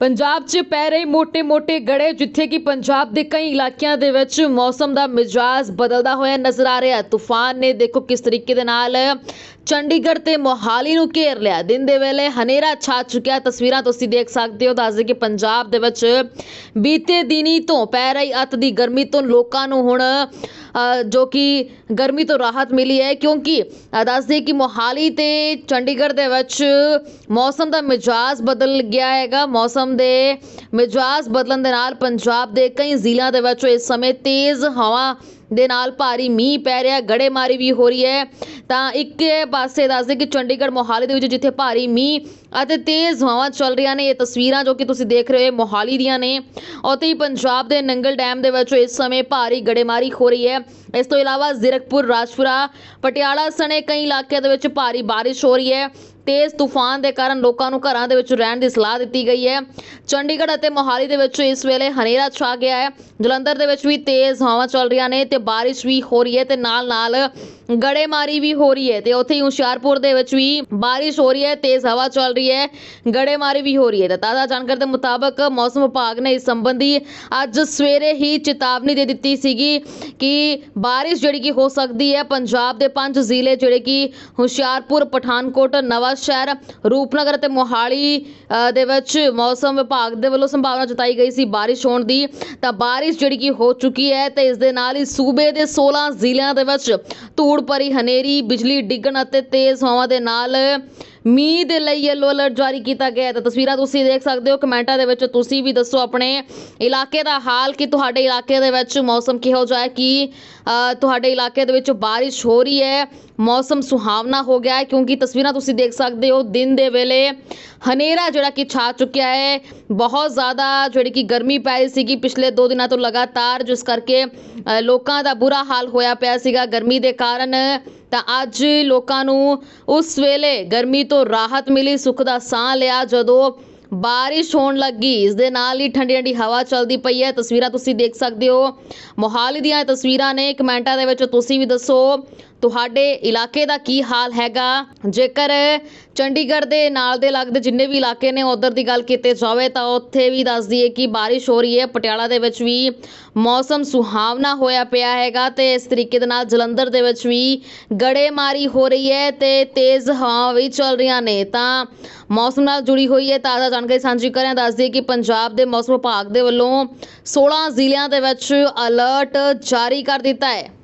ਪੰਜਾਬ 'ਚ ਪੈ ਰਹੇ ਮੋٹے-ਮੋٹے ਗੜੇ, ਜਿੱਥੇ ਕਿ ਪੰਜਾਬ ਦੇ ਕਈ ਇਲਾਕਿਆਂ ਦੇ ਵਿੱਚ ਮੌਸਮ ਦਾ ਮਿਜਾਜ਼ ਬਦਲਦਾ ਹੋਇਆ ਨਜ਼ਰ ਆ ਰਿਹਾ ਤੂਫਾਨ ਨੇ ਦੇਖੋ ਕਿਸ ਤਰੀਕੇ ਦੇ ਨਾਲ ਚੰਡੀਗੜ੍ਹ ਤੇ ਮੋਹਾਲੀ ਨੂੰ ਘੇਰ ਲਿਆ। ਦਿਨ ਦੇ ਵੇਲੇ ਹਨੇਰਾ ਛਾ ਚੁੱਕਿਆ ਤਸਵੀਰਾਂ ਤੁਸੀਂ ਦੇਖ ਸਕਦੇ ਹੋ। ਦੱਸਦੇ ਕਿ ਪੰਜਾਬ ਦੇ ਵਿੱਚ ਬੀਤੇ ਦਿਨੀ ਤੋਂ ਪੈ ਰਹੀ। ਅਤ ਦੀ ਗਰਮੀ ਤੋਂ ਲੋਕਾਂ ਨੂੰ ਹੁਣ ਜੋ ਕਿ ਗਰਮੀ ਤੋਂ ਰਾਹਤ ਮਿਲੀ ਹੈ। ਕਿਉਂਕਿ ਅ, ਦੱਸਦੇ ਕਿ ਮੋਹਾਲੀ ਤੇ ਚੰਡੀਗੜ੍ਹ ਦੇ ਵਿੱਚ ਮੌਸਮ ਦਾ ਮਿਜਾਜ਼ ਬਦਲ ਗਿਆ ਹੈਗਾ। ਮੌਸਮ ਦੇ ਮਿਜਾਜ਼ ਬਦਲਣ ਦੇ ਨਾਲ ਪੰਜਾਬ ਦੇ ਕਈ ਜ਼ਿਲ੍ਹਿਆਂ ਦੇ ਵਿੱਚ ਇਸ ਸਮੇਂ ਤੇਜ਼ ਹਵਾ ਦੇ ਨਾਲ ਭਾਰੀ ਮੀਂਹ ਪੈ ਰਿਹਾ। ਗੜੇਮਾਰੀ ਵੀ ਹੋ ਰਹੀ ਹੈ। ਤਾਂ ਇੱਕ ਪਾਸੇ ਦੱਸਦੇ ਕਿ ਚੰਡੀਗੜ੍ਹ ਮੋਹਾਲੀ ਦੇ ਵਿੱਚ ਜਿੱਥੇ ਭਾਰੀ ਮੀਂਹ ਅਤੇ ਤੇਜ਼ ਹਵਾਵਾਂ ਚੱਲ ਰਹੀਆਂ ਨੇ, ਇਹ ਤਸਵੀਰਾਂ ਜੋ ਕਿ ਤੁਸੀਂ ਦੇਖ ਰਹੇ ਹੋ ਮੋਹਾਲੀ ਦੀਆਂ ਨੇ। ਉੱਥੇ ਹੀ ਪੰਜਾਬ ਦੇ ਨੰਗਲ ਡੈਮ ਦੇ ਵਿੱਚ ਇਸ ਸਮੇਂ ਭਾਰੀ ਗੜੇਮਾਰੀ ਹੋ ਰਹੀ ਹੈ। ਇਸ ਤੋਂ ਇਲਾਵਾ ਜ਼ੀਰਕਪੁਰ, ਰਾਜਪੁਰਾ, ਪਟਿਆਲਾ ਸਣੇ ਕਈ ਇਲਾਕਿਆਂ ਦੇ ਵਿੱਚ ਭਾਰੀ ਬਾਰਿਸ਼ ਹੋ ਰਹੀ ਹੈ। ਤੇਜ਼ ਤੂਫਾਨ ਦੇ ਕਾਰਨ ਲੋਕਾਂ ਨੂੰ ਘਰਾਂ ਦੇ ਵਿੱਚ ਰਹਿਣ ਦੀ ਸਲਾਹ ਦਿੱਤੀ ਗਈ ਹੈ। ਚੰਡੀਗੜ੍ਹ ਅਤੇ ਮੋਹਾਲੀ ਦੇ ਵਿੱਚ ਇਸ ਵੇਲੇ ਹਨੇਰਾ ਛਾ ਗਿਆ ਹੈ। ਜਲੰਧਰ ਦੇ ਵਿੱਚ ਵੀ ਤੇਜ਼ ਹਵਾਵਾਂ ਚੱਲ ਰਹੀਆਂ ਨੇ ਤੇ ਬਾਰਿਸ਼ ਵੀ ਹੋ ਰਹੀ ਹੈ ਤੇ ਨਾਲ ਨਾਲ ਗੜੇਮਾਰੀ ਵੀ ਹੋ ਰਹੀ ਹੈ ਤੇ ਉੱਥੇ ਹੀ ਹੁਸ਼ਿਆਰਪੁਰ ਦੇ ਵਿੱਚ ਵੀ ਬਾਰਿਸ਼ ਹੋ ਰਹੀ ਹੈ, ਤੇਜ਼ ਹਵਾ ਚੱਲ ਰਹੀ ਹੈ, ਗੜੇਮਾਰੀ ਵੀ ਹੋ ਰਹੀ ਹੈ। ਤੇ ਤਾਜ਼ਾ ਜਾਣਕਾਰੀ ਦੇ ਮੁਤਾਬਕ ਮੌਸਮ ਵਿਭਾਗ ਨੇ ਇਸ ਸੰਬੰਧੀ ਅੱਜ ਸਵੇਰੇ ਹੀ ਚੇਤਾਵਨੀ ਦੇ ਦਿੱਤੀ ਸੀਗੀ ਕਿ ਬਾਰਿਸ਼ ਜਿਹੜੀ ਕਿ ਹੋ ਸਕਦੀ ਹੈ। ਪੰਜਾਬ ਦੇ ਪੰਜ ਜ਼ਿਲ੍ਹੇ ਜਿਹੜੇ ਕਿ ਹੁਸ਼ਿਆਰਪੁਰ, ਪਠਾਨਕੋਟ, ਨਵਾਂ ਸ਼ਹਿਰ ਰੂਪਨਗਰ ਅਤੇ ਮੋਹਾਲੀ ਅ, ਦੇ ਵਿੱਚ ਮੌਸਮ ਵਿਭਾਗ ਦੇ ਵੱਲੋਂ ਸੰਭਾਵਨਾ ਜਤਾਈ ਗਈ ਸੀ ਬਾਰਿਸ਼ ਹੋਣ ਦੀ। ਤਾਂ ਬਾਰਿਸ਼ ਜਿਹੜੀ ਕਿ ਹੋ ਚੁੱਕੀ ਹੈ ਤੇ ਇਸ ਦੇ ਨਾਲ ਹੀ ਸੂਬੇ ਦੇ 16 ਜ਼ਿਲ੍ਹਿਆਂ ਦੇ ਵਿੱਚ ਧੂੜ ਭਰੀ ਹਨੇਰੀ ਬਿਜਲੀ ਡਿੱਗਣ ਅਤੇ ਤੇਜ਼ ਹਵਾਵਾਂ ਦੇ ਨਾਲ ਮੀਂਹ ਦੇ ਲਈ ਯੈਲੋ ਅਲਰਟ ਜਾਰੀ ਕੀਤਾ ਗਿਆ ਹੈ। ਤਾਂ ਤਸਵੀਰਾਂ ਤੁਸੀਂ ਦੇਖ ਸਕਦੇ ਹੋ, ਕਮੈਂਟਾਂ ਦੇ ਵਿੱਚ ਤੁਸੀਂ ਵੀ ਦੱਸੋ ਆਪਣੇ ਇਲਾਕੇ ਦਾ ਹਾਲ ਕਿ ਤੁਹਾਡੇ ਇਲਾਕੇ ਦੇ ਵਿੱਚ ਮੌਸਮ ਕਿਹੋ ਜਿਹਾ ਹੈ, ਕਿ ਤੁਹਾਡੇ ਇਲਾਕੇ ਦੇ ਵਿੱਚ ਬਾਰਿਸ਼ ਹੋ ਰਹੀ ਹੈ, ਮੌਸਮ ਸੁਹਾਵਣਾ ਹੋ ਗਿਆ ਹੈ, ਕਿਉਂਕਿ ਤਸਵੀਰਾਂ ਤੁਸੀਂ ਦੇਖ ਸਕਦੇ ਹੋ, ਦਿਨ ਦੇ ਵੇਲੇ ਹਨੇਰਾ ਜਿਹੜਾ ਕਿ ਛਾ ਚੁੱਕਿਆ ਹੈ। ਬਹੁਤ ਜ਼ਿਆਦਾ ਜਿਹੜੀ ਕਿ ਗਰਮੀ ਪੈ ਰਹੀ ਸੀਗੀ ਪਿਛਲੇ 2 ਦਿਨਾਂ ਤੋਂ ਲਗਾਤਾਰ, ਜਿਸ ਕਰਕੇ ਲੋਕਾਂ ਦਾ ਬੁਰਾ ਹਾਲ ਹੋਇਆ ਪਿਆ ਸੀਗਾ। ਗਰਮੀ ਦੇ ਕਾਰਨ ਤਾਂ ਅੱਜ ਲੋਕਾਂ ਨੂੰ ਉਸ ਵੇਲੇ ਗਰਮੀ ਤੋਂ ਰਾਹਤ ਮਿਲੀ, ਸੁੱਖ ਦਾ ਸਾਹ ਲਿਆ। ਜਦੋਂ ਬਾਰਿਸ਼ ਹੋਣ ਲੱਗੀ, ਇਸ ਦੇ ਨਾਲ ਹੀ ਠੰਡੀ ਠੰਡੀ ਹਵਾ ਚੱਲਦੀ ਪਈ ਹੈ। ਤਸਵੀਰਾਂ ਤੁਸੀਂ ਦੇਖ ਸਕਦੇ ਹੋ। ਮੋਹਾਲੀ ਦੀਆਂ ਤਸਵੀਰਾਂ ਨੇ। ਕਮੈਂਟਾਂ ਦੇ ਵਿੱਚ ਤੁਸੀਂ ਵੀ ਦੱਸੋ। ਤੁਹਾਡੇ ਇਲਾਕੇ ਦਾ ਕੀ ਹਾਲ ਹੈਗਾ? ਜੇਕਰ ਚੰਡੀਗੜ੍ਹ ਦੇ ਨਾਲ ਦੇ ਲੱਗਦੇ ਜਿੰਨੇ ਵੀ ਇਲਾਕੇ ਨੇ, ਉਧਰ ਦੀ ਗੱਲ ਕੀਤੀ ਜਾਵੇ ਤਾਂ ਉੱਥੇ ਵੀ ਦੱਸ ਦਈਏ ਕਿ ਬਾਰਿਸ਼ ਹੋ ਰਹੀ ਹੈ। ਪਟਿਆਲਾ ਦੇ ਵਿੱਚ ਵੀ ਮੌਸਮ ਸੁਹਾਵਣਾ ਹੋਇਆ ਪਿਆ ਹੈਗਾ ਤੇ ਇਸ ਤਰੀਕੇ ਦੇ ਨਾਲ ਜਲੰਧਰ ਦੇ ਵਿੱਚ ਵੀ ਗੜੇਮਾਰੀ ਹੋ ਰਹੀ ਹੈ ਤੇ ਤੇਜ਼ ਹਵਾ ਵੀ ਚੱਲ ਰਹੀਆਂ ਨੇ। ਤਾਂ ਮੌਸਮ ਨਾਲ ਜੁੜੀ ਹੋਈ ਹੈ ਤਾਜ਼ਾ ਜਾਣਕਾਰੀ ਸਾਂਝੀ ਕਰਿਆ ਦੱਸ ਦਈਏ ਕਿ ਪੰਜਾਬ ਦੇ ਮੌਸਮ ਵਿਭਾਗ ਦੇ ਵੱਲੋਂ 16 ਜ਼ਿਲ੍ਹਿਆਂ ਦੇ ਵਿੱਚ ਅਲਰਟ ਜਾਰੀ ਕਰ ਦਿੱਤਾ ਹੈ।